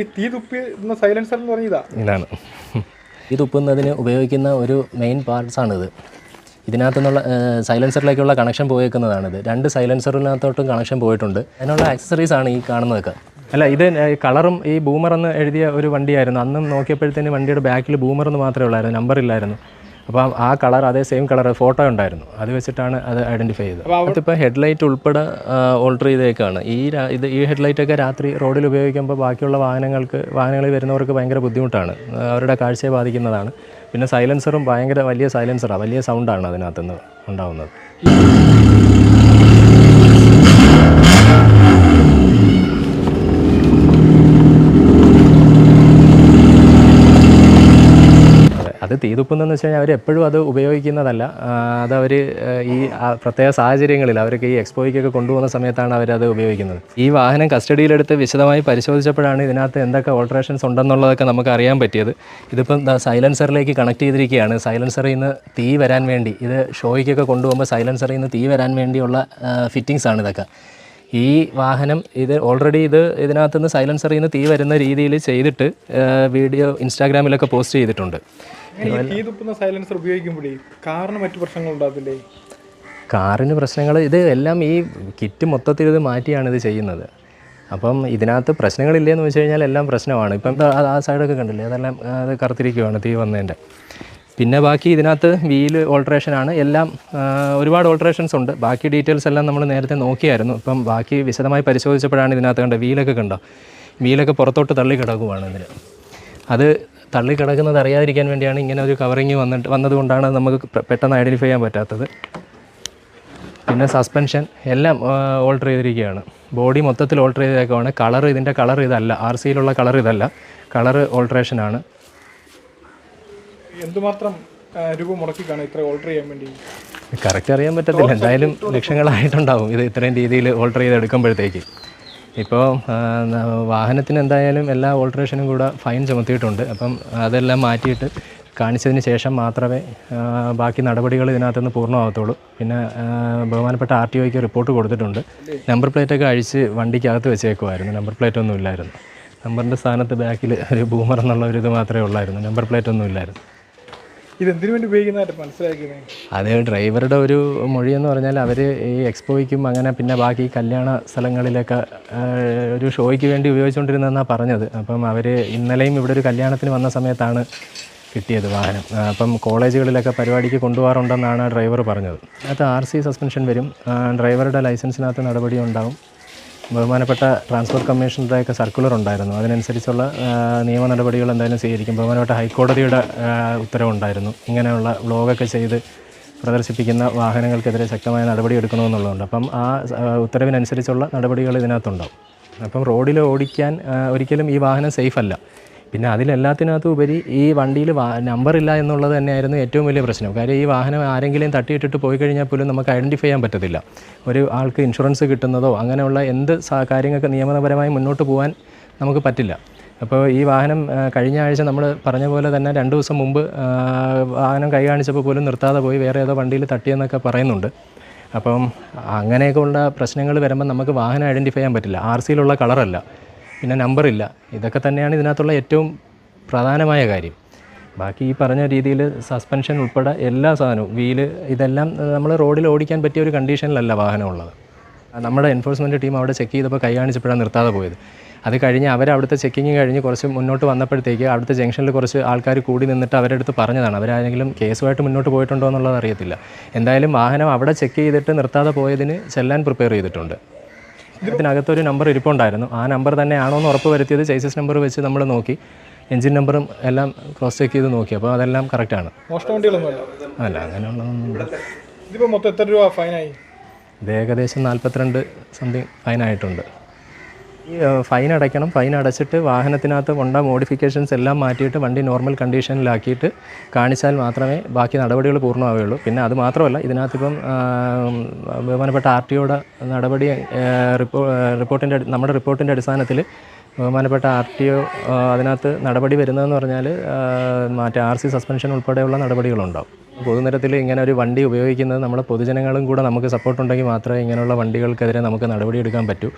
ഈ തീ തുപ്പിക്കുന്ന സൈലൻസർ എന്ന് പറഞ്ഞതാ ഇതാണ്. ഈ തുപ്പുന്നതിന് ഉപയോഗിക്കുന്ന ഒരു മെയിൻ പാർട്സാണിത് ഇതിനകത്തു നിന്നുള്ള സൈലൻസറിലേക്കുള്ള കണക്ഷൻ പോയേക്കുന്നതാണിത്. രണ്ട് സൈലൻസറിനകത്തോട്ടും കണക്ഷൻ പോയിട്ടുണ്ട്. അതിനുള്ള ആക്സസറീസ് ആണ് ഈ കാണുന്നതൊക്കെ. അല്ല ഇത് കളറും ഈ ബൂമർ എന്ന് എഴുതിയ ഒരു വണ്ടിയായിരുന്നു. അന്നും നോക്കിയപ്പോഴത്തേന് വണ്ടിയുടെ ബാക്കിൽ ബൂമർ എന്ന് മാത്രമേ ഉള്ളായിരുന്നു. നമ്പർ ഇല്ലായിരുന്നു. അപ്പോൾ ആ കളർ അതേ സെയിം കളർ ഫോട്ടോ ഉണ്ടായിരുന്നു. അത് വെച്ചിട്ടാണ് അത് ഐഡന്റിഫൈ ചെയ്തത്. അതിപ്പോൾ ഹെഡ്ലൈറ്റ് ഉൾപ്പെടെ ഓൾട്ടർ ചെയ്തേക്കാണ്. ഈ ഇത് ഈ ഹെഡ്ലൈറ്റൊക്കെ രാത്രി റോഡിൽ ഉപയോഗിക്കുമ്പോൾ ബാക്കിയുള്ള വാഹനങ്ങൾക്ക് വാഹനങ്ങളിൽ വരുന്നവർക്ക് ഭയങ്കര ബുദ്ധിമുട്ടാണ്. അവരുടെ കാഴ്ചയെ ബാധിക്കുന്നതാണ്. പിന്നെ സൈലൻസറും ഭയങ്കര വലിയ സൈലൻസറാണ് വലിയ സൗണ്ടാണ് അതിനകത്തുനിന്ന് ഉണ്ടാവുന്നത്. അതെ തീതുപ്പുന്നെന്ന് വെച്ച് കഴിഞ്ഞാൽ അവർ എപ്പോഴും അത് ഉപയോഗിക്കുന്നതല്ല. അത് അവർ ഈ പ്രത്യേക സാഹചര്യങ്ങളിൽ അവർക്ക് ഈ എക്സ്പോയ്ക്കൊക്കെ കൊണ്ടുപോകുന്ന സമയത്താണ് അവരത് ഉപയോഗിക്കുന്നത്. ഈ വാഹനം കസ്റ്റഡിയിലെടുത്ത് വിശദമായി പരിശോധിച്ചപ്പോഴാണ് ഇതിനകത്ത് എന്തൊക്കെ ഓൾട്രേഷൻസ് ഉണ്ടെന്നുള്ളതൊക്കെ നമുക്ക് അറിയാൻ പറ്റിയത്. ഇതിപ്പം സൈലൻസറിലേക്ക് കണക്ട് ചെയ്തിരിക്കുകയാണ്. സൈലൻസറിൽ നിന്ന് തീ വരാൻ വേണ്ടി ഇത് ഷോയ്ക്കൊക്കെ കൊണ്ടുപോകുമ്പോൾ സൈലൻസറിൽ നിന്ന് തീ വരാൻ വേണ്ടിയുള്ള ഫിറ്റിങ്സ് ആണ് ഇതൊക്കെ. ഈ വാഹനം ഇത് ഓൾറെഡി ഇത് ഇതിനകത്തുനിന്ന് സൈലൻസറിൽ നിന്ന് തീ വരുന്ന രീതിയിൽ ചെയ്തിട്ട് വീഡിയോ ഇൻസ്റ്റാഗ്രാമിലൊക്കെ പോസ്റ്റ് ചെയ്തിട്ടുണ്ട്. തീ തുപ്പുന്ന സൈലൻസർ ഉപയോഗിക്കുമ്പോഴേ കാറിന് മറ്റു പ്രശ്നങ്ങൾ ഉണ്ടാകത്തില്ലേ? കാറിന് പ്രശ്നങ്ങൾ ഇത് എല്ലാം ഈ കിറ്റ് മൊത്തത്തിൽ ഇത് മാറ്റിയാണ് ഇത് ചെയ്യുന്നത്. അപ്പം ഇതിനകത്ത് പ്രശ്നങ്ങളില്ലേന്ന് വെച്ച് കഴിഞ്ഞാൽ എല്ലാം പ്രശ്നമാണ്. ഇപ്പം ആ- സൈഡൊക്കെ കണ്ടില്ലേ? അതെല്ലാം അത് കറുത്തിരിക്കുവാണ് തീ വന്നതിന്റെ. പിന്നെ ബാക്കി ഇതിനകത്ത് വീൽ ഓൾട്രേഷൻ ആണ്. എല്ലാം ഒരുപാട് ഓൾട്രേഷൻസ് ഉണ്ട്. ബാക്കി ഡീറ്റെയിൽസ് എല്ലാം നമ്മൾ നേരത്തെ നോക്കിയായിരുന്നു. ഇപ്പം ബാക്കി വിശദമായി പരിശോധിച്ചപ്പോഴാണ് ഇതിനകത്ത് കണ്ടത് വീലൊക്കെ കണ്ടോ? വീലൊക്കെ പുറത്തോട്ട് തള്ളി കിടക്കുവാണ് ഇതിന്. അത് തള്ളി കിടക്കുന്നത് അറിയാതിരിക്കാൻ വേണ്ടിയാണ് ഇങ്ങനെ ഒരു കവറിങ് വന്നിട്ട് വന്നതുകൊണ്ടാണ് നമുക്ക് പെട്ടെന്ന് ഐഡന്റിഫൈ ചെയ്യാൻ പറ്റാത്തത്. പിന്നെ സസ്പെൻഷൻ എല്ലാം ഓൾട്ടർ ചെയ്തിരിക്കുകയാണ്. ബോഡി മൊത്തത്തിൽ ഓൾട്ടർ ചെയ്തേക്കുവാണ്. കളർ ഇതിന്റെ കളർ ഇതല്ല. ആർ സിയിലുള്ള കളർ ഇതല്ല. കളർ ഓൾട്ടറേഷനാണ് എന്തുമാത്രം രൂപ മുടക്കിക്കാണ് കാണും ഇത്ര ഓൾട്ടർ ചെയ്യാൻ വേണ്ടി? കറക്റ്റ് അറിയാൻ പറ്റത്തില്ല. എന്തായാലും ലക്ഷങ്ങളായിട്ടുണ്ടാവും ഇത് ഇത്രയും രീതിയിൽ ഓൾട്ടർ ചെയ്ത് എടുക്കുമ്പോഴത്തേക്ക് ഇപ്പോൾ വാഹനത്തിന് എന്തായാലും എല്ലാ ഓൾട്രേഷനും കൂടെ ഫൈൻ ചുമത്തിയിട്ടുണ്ട്. അപ്പം അതെല്ലാം മാറ്റിയിട്ട് കാണിച്ചതിന് ശേഷം മാത്രമേ ബാക്കി നടപടികൾ ഇതിനകത്തുനിന്ന് പൂർണമാകത്തുള്ളൂ പിന്നെ ബഹുമാനപ്പെട്ട ആർ ടി ഒക്ക് റിപ്പോർട്ട് കൊടുത്തിട്ടുണ്ട്. നമ്പർ പ്ലേറ്റൊക്കെ അഴിച്ച് വണ്ടിക്കകത്ത് വെച്ചേക്കുമായിരുന്നു നമ്പർ പ്ലേറ്റ് ഒന്നും ഇല്ലായിരുന്നു. നമ്പറിന്റെ സ്ഥാനത്ത് ബാക്കിൽ ഒരു ബൂമർ എന്നുള്ള ഒരു ഇത് മാത്രമേ ഉള്ളായിരുന്നു. നമ്പർ പ്ലേറ്റ് ഒന്നും ഇല്ലായിരുന്നു. ഇത് എന്തിനു വേണ്ടി ഉപയോഗിക്കുന്നതായിട്ട് മനസ്സിലാക്കിയത് അത് ഡ്രൈവറുടെ ഒരു മൊഴി എന്ന് പറഞ്ഞാൽ അവർ ഈ എക്സ്പോയ്ക്കും അങ്ങനെ പിന്നെ ബാക്കി കല്യാണ സ്ഥലങ്ങളിലൊക്കെ ഒരു ഷോയ്ക്ക് വേണ്ടി ഉപയോഗിച്ചുകൊണ്ടിരുന്നതെന്നാണ് പറഞ്ഞത്. അപ്പം അവർ ഇന്നലെയും ഇവിടെ ഒരു കല്യാണത്തിന് വന്ന സമയത്താണ് കിട്ടിയത് വാഹനം. അപ്പം കോളേജുകളിലൊക്കെ പരിപാടിക്ക് കൊണ്ടുപോകാറുണ്ടെന്നാണ് ഡ്രൈവർ പറഞ്ഞത്. അതിനകത്ത് ആർ സി സസ്പെൻഷൻ വരും. ഡ്രൈവറുടെ ലൈസൻസിനകത്ത് നടപടി ഉണ്ടാവും ബഹുമാനപ്പെട്ട ട്രാൻസ്പോർട്ട് കമ്മീഷണറുടെയൊക്കെ സർക്കുലർ ഉണ്ടായിരുന്നു. അതിനനുസരിച്ചുള്ള നിയമ നടപടികൾ എന്തായാലും സ്വീകരിക്കും. ബഹുമാനപ്പെട്ട ഹൈക്കോടതിയുടെ ഉത്തരവുണ്ടായിരുന്നു. ഇങ്ങനെയുള്ള വ്ളോഗൊക്കെ ചെയ്ത് പ്രദർശിപ്പിക്കുന്ന വാഹനങ്ങൾക്കെതിരെ ശക്തമായ നടപടി എടുക്കണമെന്നുള്ളതുണ്ട്. അപ്പം ആ, ഉത്തരവിനനുസരിച്ചുള്ള നടപടികൾ ഇതിനകത്തുണ്ടാവും. അപ്പം റോഡിൽ ഓടിക്കാൻ ഒരിക്കലും ഈ വാഹനം സേഫ് അല്ല പിന്നെ അതിലെല്ലാത്തിനകത്തും ഉപരി ഈ വണ്ടിയിൽ നമ്പറില്ല എന്നുള്ളത് തന്നെയായിരുന്നു ഏറ്റവും വലിയ പ്രശ്നം. കാര്യം ഈ വാഹനം ആരെങ്കിലും തട്ടിയിട്ടിട്ട് പോയി കഴിഞ്ഞാൽ പോലും നമുക്ക് ഐഡന്റിഫൈ ചെയ്യാൻ പറ്റത്തില്ല. ഒരു ആൾക്ക് ഇൻഷുറൻസ് കിട്ടുന്നതോ അങ്ങനെയുള്ള എന്ത് കാര്യങ്ങൾക്ക് നിയമപരമായി മുന്നോട്ട് പോകാൻ നമുക്ക് പറ്റില്ല. അപ്പോൾ ഈ വാഹനം കഴിഞ്ഞ ആഴ്ച നമ്മൾ പറഞ്ഞ പോലെ തന്നെ രണ്ട് ദിവസം മുമ്പ് വാഹനം കൈ കാണിച്ചപ്പോൾ പോലും നിർത്താതെ പോയി വേറെ ഏതോ വണ്ടിയിൽ തട്ടിയെന്നൊക്കെ പറയുന്നുണ്ട്. അപ്പം അങ്ങനെയൊക്കെ ഉള്ള പ്രശ്നങ്ങൾ വരുമ്പോൾ നമുക്ക് വാഹനം ഐഡന്റിഫൈ ചെയ്യാൻ പറ്റില്ല. ആർ സിയിലുള്ള കളറല്ല പിന്നെ നമ്പറില്ല ഇതൊക്കെ തന്നെയാണ് ഇതിനകത്തുള്ള ഏറ്റവും പ്രധാനമായ കാര്യം. ബാക്കി ഈ പറഞ്ഞ രീതിയിൽ സസ്പെൻഷൻ ഉൾപ്പെടെ എല്ലാ സാധനവും വീൽ ഇതെല്ലാം നമ്മൾ റോഡിൽ ഓടിക്കാൻ പറ്റിയ ഒരു കണ്ടീഷനിലല്ല വാഹനമുള്ളത്. നമ്മുടെ എൻഫോഴ്സ്മെന്റ് ടീം അവിടെ ചെക്ക് ചെയ്തപ്പോൾ കൈ കാണിച്ചപ്പോഴാണ് നിർത്താതെ പോയത്. അത് കഴിഞ്ഞ് അവർ അവിടുത്തെ ചെക്കിങ് കഴിഞ്ഞ് കുറച്ച് മുന്നോട്ട് വന്നപ്പോഴത്തേക്ക് അവിടുത്തെ ജംഗ്ഷനിൽ കുറച്ച് ആൾക്കാർ കൂടി നിന്നിട്ട് അവരുടെ അടുത്ത് പറഞ്ഞതാണ്. അവരാരെങ്കിലും കേസുമായിട്ട് മുന്നോട്ട് പോയിട്ടുണ്ടോ എന്നുള്ളത് അറിയത്തില്ല. എന്തായാലും വാഹനം അവിടെ ചെക്ക് ചെയ്തിട്ട് നിർത്താതെ പോയതിന് ചെല്ലാൻ പ്രിപ്പയർ ചെയ്തിട്ടുണ്ട്. ഇതിനകത്തൊരു നമ്പർ ഇരിപ്പുണ്ടായിരുന്നു. ആ നമ്പർ തന്നെയാണോ ആണോ എന്ന് ഉറപ്പ് വരുത്തിയത് ചേസസ് നമ്പർ വെച്ച് നമ്മൾ നോക്കി. എഞ്ചിൻ നമ്പറും എല്ലാം ക്രോസ് ചെക്ക് ചെയ്ത് നോക്കി. അപ്പോൾ അതെല്ലാം കറക്റ്റാണ് അല്ല അങ്ങനെയുള്ളതൊന്നും ഇതിപ്പോൾ മൊത്തം എത്ര രൂപ ഫൈനായി ഇത് ഏകദേശം നാൽപ്പത്തിരണ്ട് സംതിങ് ഫൈൻ ആയിട്ടുണ്ട്. ഫൈൻ അടയ്ക്കണം. ഫൈൻ അടച്ചിട്ട് വാഹനത്തിനകത്ത് കൊണ്ട മോഡിഫിക്കേഷൻസ് എല്ലാം മാറ്റിയിട്ട് വണ്ടി നോർമൽ കണ്ടീഷനിലാക്കിയിട്ട് കാണിച്ചാൽ മാത്രമേ ബാക്കി നടപടികൾ പൂർണമാവുകയുള്ളൂ. പിന്നെ അത് മാത്രമല്ല ഇതിനകത്തിപ്പം ബഹുമാനപ്പെട്ട ആർ ടി ഒയുടെ നടപടി റിപ്പോ റിപ്പോർട്ടിന്റെ നമ്മുടെ റിപ്പോർട്ടിന്റെ അടിസ്ഥാനത്തിൽ ബഹുമാനപ്പെട്ട ആർ ടി ഒ അതിനകത്ത് നടപടി വരുന്നതെന്ന് പറഞ്ഞാൽ മറ്റേ ആർ സി സസ്പെൻഷൻ ഉൾപ്പെടെയുള്ള നടപടികളുണ്ടാവും. പൊതുനിരത്തിൽ ഇങ്ങനെ ഒരു വണ്ടി ഉപയോഗിക്കുന്നത് നമ്മുടെ പൊതുജനങ്ങളും കൂടെ നമുക്ക് സപ്പോർട്ടുണ്ടെങ്കിൽ മാത്രമേ ഇങ്ങനെയുള്ള വണ്ടികൾക്കെതിരെ നമുക്ക് നടപടിയെടുക്കാൻ പറ്റൂ.